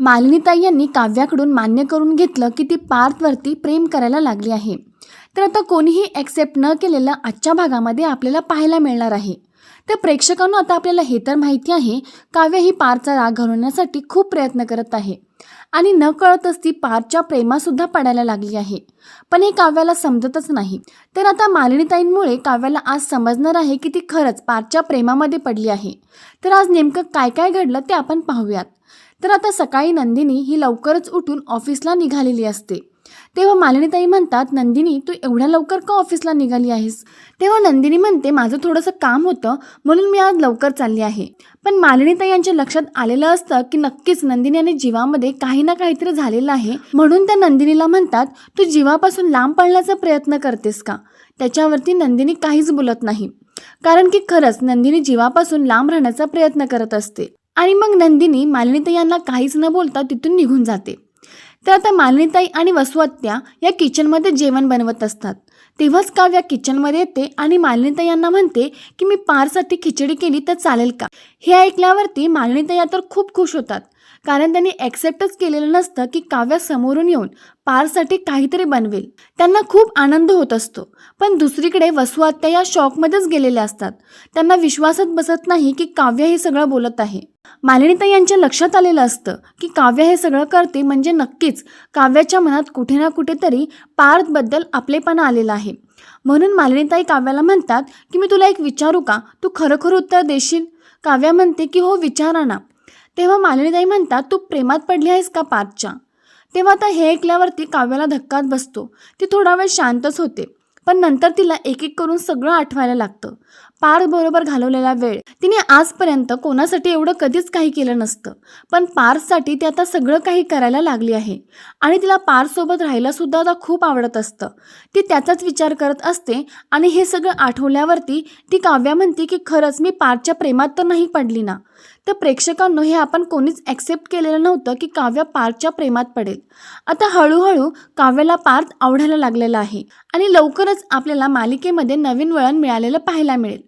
मालिनीताई यांनी काव्याकडून मान्य करून घेतलं की ती पार्थवरती प्रेम करायला लागली आहे. तर आता कोणीही ॲक्सेप्ट न केलेलं आजच्या भागामध्ये आपल्याला पाहायला मिळणार आहे. तर प्रेक्षकांना आता आपल्याला हे तर माहिती आहे काव्य ही पारचा राग घालवण्यासाठी खूप प्रयत्न करत आहे. आणि न कळतच ती पारच्या प्रेमासुद्धा पडायला लागली आहे. पण हे काव्याला समजतच नाही. तर आता मालिनीताईंमुळे काव्याला आज समजणार आहे की ती खरंच पारच्या प्रेमामध्ये पडली आहे. तर आज नेमकं काय काय घडलं ते आपण पाहूयात. तर आता सकाळी नंदिनी ही लवकरच उठून ऑफिसला निघालेली असते. तेव्हा मालिनीताई म्हणतात नंदिनी तू एवढ्या लवकर का ऑफिसला निघाली आहेस? तेव्हा नंदिनी म्हणते माझं थोडंसं काम होतं म्हणून मी आज लवकर चालली आहे. पण मालिनीताई यांच्या लक्षात आलेलं असतं की नक्कीच नंदिनी आणि जीवामध्ये काही ना काहीतरी झालेलं आहे. म्हणून त्या नंदिनीला म्हणतात तू जीवापासून लांब पडण्याचा प्रयत्न करतेस का? त्याच्यावरती नंदिनी काहीच बोलत नाही. कारण की खरंच नंदिनी जीवापासून लांब राहण्याचा प्रयत्न करत असते. आणि मग नंदिनी मालिनीताई यांना काहीच न बोलता तिथून निघून जाते. तर आता मालिनीताई आणि वसुआत्या या किचनमध्ये जेवण बनवत असतात. तेव्हाच काव्या किचनमध्ये येते आणि मालिनीताई यांना म्हणते की मी पारसाठी खिचडी केली तर चालेल का? हे ऐकल्यावरती मालिनीताई तर खूप खुश होतात. कारण त्यांनी ॲक्सेप्टच केलेलं नसतं की काव्या समोरून येऊन पारसाठी काहीतरी बनवेल. त्यांना खूप आनंद होत असतो. पण दुसरीकडे वसुआत्या या शॉकमध्येच गेलेल्या असतात. त्यांना विश्वासात बसत नाही की काव्य हे सगळं बोलत आहे. मालिनीताई यांच्या लक्षात आलेलं असतं की काव्य हे सगळं करते म्हणजे नक्कीच काव्याच्या मनात कुठे ना कुठेतरी पार्थबद्दल आपलेपणा आलेला आहे. म्हणून मालिनीताई काव्याला म्हणतात की मी तुला एक विचारू का? तू खरोखर उत्तर देशील? काव्या म्हणते की हो विचारा ना. तेव्हा मालिनीताई म्हणतात तू प्रेमात पडली आहेस का पाचच्या तेव्हा आता हे ऐकल्यावरती काव्याला धक्काच बसतो. ती थोडा वेळ शांतच होते. पण नंतर तिला एक एक करून सगळं आठवायला लागतं. पार बरोबर घालवलेला वेळ. तिने आजपर्यंत कोणासाठी एवढं कधीच काही केलं नसतं. पण पार्थसाठी ती आता सगळं काही करायला लागली आहे. आणि तिला पार्थसोबत राहायला सुद्धा आता खूप आवडत असतं. ती त्याचाच विचार करत असते आणि हे सगळं आठवल्यावरती ती काव्या म्हणते की खरंच मी पार्थच्या प्रेमात तर नाही पडली ना. तर प्रेक्षकांनो हे आपण कोणीच ॲक्सेप्ट केलेलं नव्हतं की काव्य पार्थच्या प्रेमात पडेल. आता हळूहळू काव्याला पार्थ आवडायला लागलेला आहे. आणि लवकरच आपल्याला मालिकेमध्ये नवीन वळण मिळालेलं पाहायला मिळेल.